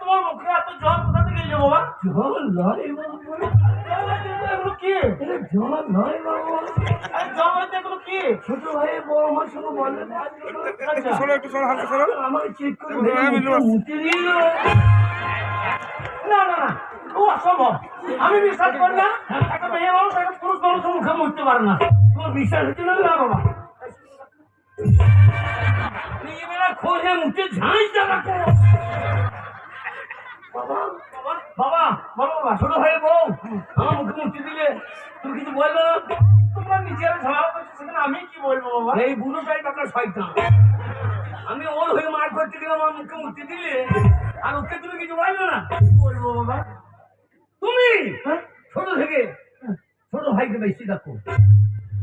তোমার মুখে এত জল কোথা থেকে এলো বাবা? জল নয় কি? জল নয় বাবা জল হইতে এগুলো কি? ছোট ভাই বড় আমার সঙ্গে বলে না আচ্ছা। শোনো একটু শোনো হালকা শোনো আমাকে চেক করে দেখে বিল্লু। মুখটা মুছে দিল না, না, না। ও অসম্ভব। আমি বিশ্বাস করি না একটা মেয়ে মানুষ একটা পুরুষ মানুষের মুখে মুছতে পারে না তোমার বিশ্বাস হচ্ছে না না বাবা খোঁজে মুখে চালাকে বাবা। বাবা, বাবা বলো বাবা ছোট ভাই বউ আমার মুখে মুছে দিলে তুমি কিছু বলবে না? তোমরা নিজের ঝামেলা করছ সেখানে আমি কি বলব বাবা? এই বুড়োটাই টাকা শয়তান। আমি ওর হয়ে মার করতে গেলে আমার মুখে মুছে দিলে। আর ওকে তুমি কিছু বলবে না? বলব বাবা? তুমি? হ্যাঁ? ছোট থেকে। ছোট ভাইকে বেশি রাখো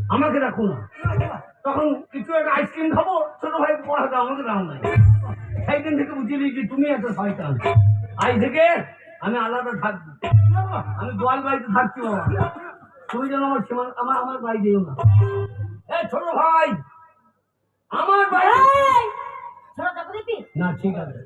আমাকে রাখো না। তখন কিছু একটা আইসক্রিম খাব ছোট ভাই পড়া দাও আমাকে দাও নাই সেই দিন থেকে বুঝিয়ে দিয়েছি তুমি একটা শয়তান। আজ থেকে আমি আলাদা থাকব। আমি গোয়াল বাড়িতে থাকছি বাবা। তুমি যেন আমার সীমান আমার আমার বাড়ি যেও না। এ ছোট ভাই আমার বাড়ি না ঠিক আছে।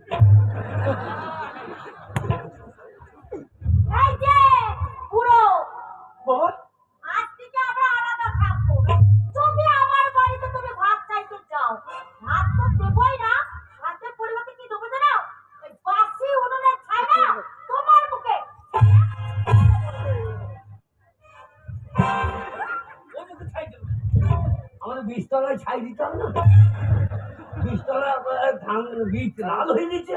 বীজতলায় ছাই দিতাম না? বীজতলা আহ, ধান বীজ লাল হয়ে গেছে।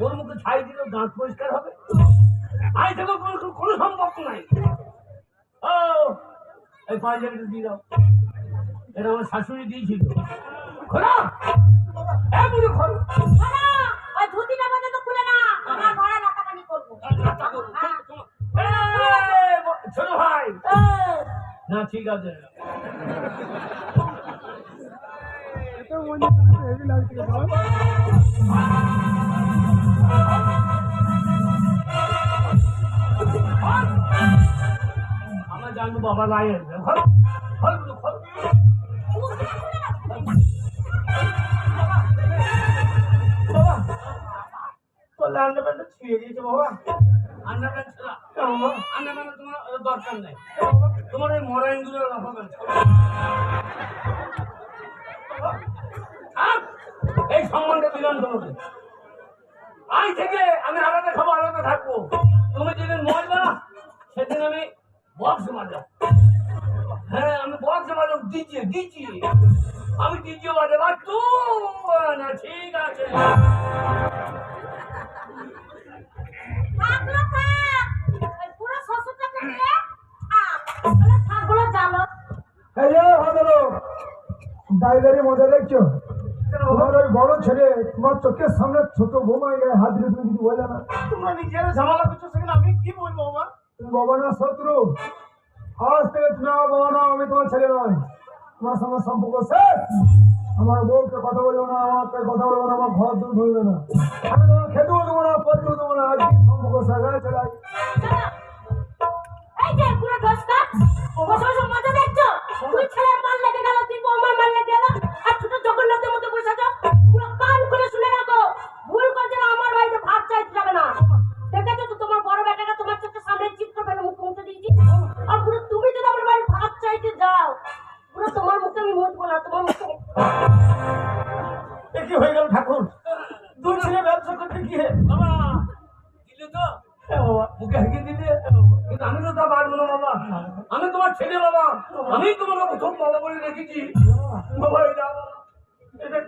ওর মুখে ছাই দিলে দাঁত পরিষ্কার হবে? আজ থেকে কোনো কোনো সম্পর্ক নাই। ও এই পাঞ্জাবিটা দিয়ে দাও। এটা আমার শাশুড়ি দিয়েছিল। খোলা! এ বুড়ি খোল! ওই ধুতিটা পর্যন্ত খুলে না। আমার ভাড়া লাটাকানি করব। ছোট ভাই। না ঠিক আছে। আমার জানব বাবা নাই ল্যান্ডম্যানটা ছিঁড়ে দিয়েছে বাবা আন্ডারপ্যান্ট ছেড়া আন্ডারপ্যান্ট তোমার দরকার নেই। তোমার ওই মরাইনগুলো লাফাবেন এই আজ থেকে আমি আলাদা খাব আলাদা থাকব। তুমি যেদিন মরবা সেদিন আমি বক্স বাজাও হ্যাঁ আমি বক্স বাজাও ডিজে ডিজে আমি ডিজে বাজাবো তু না ঠিক আছে। থাকল থাক! ওই পুরো শ্বশুরটাকে নিয়ে থাক বলে থাক বলে জ্বালো। এই যে ভদ্রলোক ডাইভারি মজা দেখছ? তোমার ওই বড় ছেলে তোমার চোখের সামনে ছোট বোমায় গায়ে হাত দিলে তুমি কিছু বলে না? তোমরা নিজের ঝামেলা করছ সেখানে আমি কি বলব বাবা তুমি বাবা না শত্রু। আজ থেকে তুমি আমার বাবা না আমি তোমার ছেলে নয় তোমার সঙ্গে সম্পর্ক শেষ। আমার বউকে কথা বলব না আমাকে কথা বলব না আমার ঘর দূর ধরবে না। আমি তোমার খেতেও দেবো না পড়তেও দেবো না আজকে সম্পর্ক শেষ হয়ে চলে। ব্যবসা করতে গিয়ে বাবা তো? হ্যাঁ দিলে? কিন্তু আমি তো তা পারব না, বাবা। আমি তোমার ছেলে, বাবা। আমি তোমাকে প্রথম বলে রেখেছি। বাবা, এটা এটা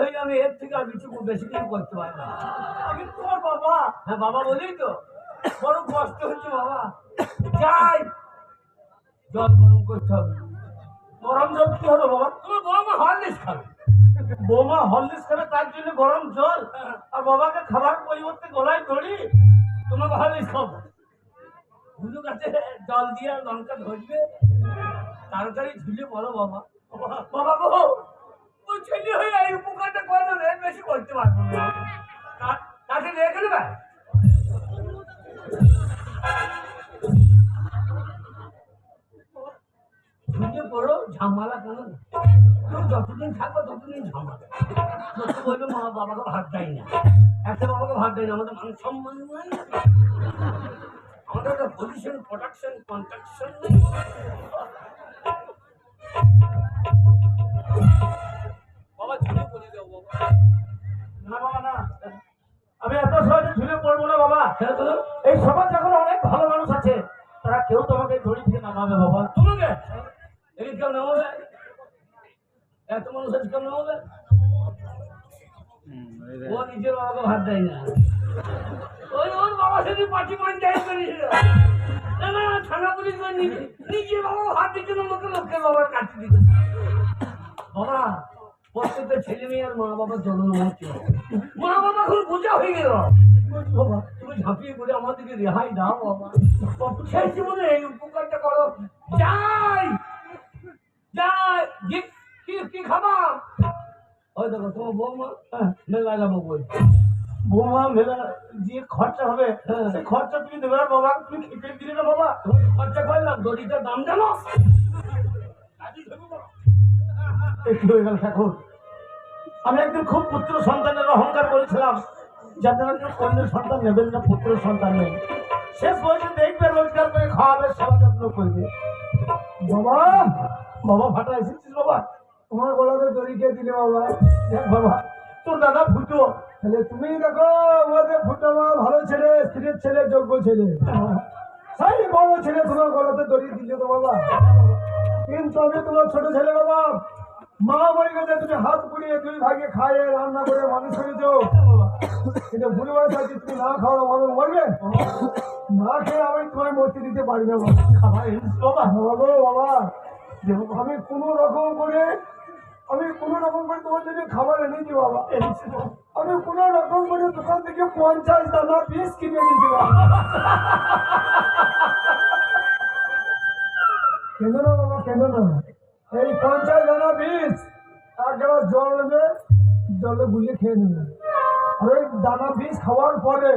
হয়ে আমি এর থেকে আর কিছু বেশি কিছু করতে পারি না। আমি তোমার বাবা। হ্যাঁ বাবা বলেই তো। বড় কষ্ট হচ্ছে, বাবা। যাই। জল গরম করতে হবে গরম জল কি হবে বাবা? তোমার গরম হরলিক্স খাবে। বৌমা হরলিক্স খাবে, তার জন্য গরম জল। আর বাবাকে খাবার পরিবর্তে গলায় দড়ি। তোমাকে হরলিক্স খাব। দুটো কাছে জল দিয়ে লঙ্কা ধরবে। তাড়াতাড়ি ঝুলে বলো বাবা। বাবা গো ও ছেলে হয়ে এই উপকারটা করে দেবে বেশি করতে পারব না। তাকে রেখে দেবে? ঝুঁকে পড়ো ঝামেলা কেন তুমি যতদিন থাকবে ততদিন ঝামেলা। লোকে বলবে মা বাবাকে ভাত দেয় না। একটা বাবাকে ভাত দেয় না আমাদের মান সম্মান নাই। আমাদের একটা পজিশন প্রোডাকশন কন্ট্রাকশন নেই। বাবা ঝুলে পড়ে যাও বাবা। না বাবা না। আমি এত সহজে ঝুলে পড়ব না বাবা। এই সমাজ ও নিজের ভাত দেয় না। ওই ওর বাবা ছেলে মেয়ে আর মা বাবার জন্ম হচ্ছে। মা বাবা এখন বোঝা হয়ে গেল। বাবা, তুমি ঝাঁপিয়ে পড়ে আমাদেরকে রেহাই দাও, বাবা। সেই জীবনে এই উপকারটা করো। যাই যাই কি খাবা? ওই দেখো তোমার বৌমা হ্যাঁ, যাব বৌমা যে খরচা হবে। সেই খরচা তুমি তুমি না বাবা। খরচা করলাম দড়িটার দাম জানো। একটু হয়ে গেল আমি একদিন খুব পুত্র সন্তানের অহংকার করেছিলাম যে কন্যের সন্তান নেবেন না পুত্র সন্তান নেন শেষ বয়সে দেখবে রোজগার করে খাওয়াবে সেবা যত্ন করবে। বাবা বাবা ফাটা এসেছিস বাবা। তোমার গলাতে দড়ি কে দিলে বাবা। বাবা তোর দাদা ফুটো তাহলে তুমি দেখো আমাদের ফুটামা ভালো ছেলে স্ত্রীর ছেলে যোগ্য ছেলে। সেই বড় ছেলে তোমার গলাতে দড়ি দিলে তো বাবা। কিন্তু আমি তোমার ছোট ছেলে বাবা মা মরে গেছে তুমি হাত পুড়িয়ে দুই ভাগে খাইয়ে রান্না করে মানুষ করেছ। কিন্তু ভুল বয়স আছে তুমি না খাওয়া ভাবে মরবে। না খেয়ে আমি তোমায় মরতে দিতে পারি না। বাবা বাবা বাবা আমি কোনো রকম করে আমি কোনো রকম করে তোমার জন্য খাবার এনেছি বাবা। আমি কোনো রকম করে দোকান থেকে পঞ্চাশ দানা পিস কিনে এনেছি বাবা কেন না বাবা কেন না এই পঞ্চাশ দানা পিস এক গ্লাস জল নেবে জলে গুলিয়ে খেয়ে নেবে। আর ওই দানা পিস খাওয়ার পরে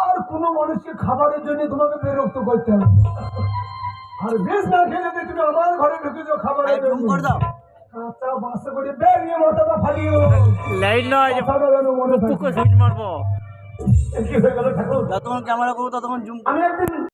আর কোনো মানুষকে খাবারের জন্য তোমাকে বিরক্ত করতে হবে। আর বেশ না খেয়ে যদি তুমি আমার ঘরে ঢুকেছো খাবারের জন্য। লাইট নয় মনে মারবো। এ কি হয়ে গেল ঠাকুর? যতক্ষণ ক্যামেরা করব ততক্ষণ জুম আমি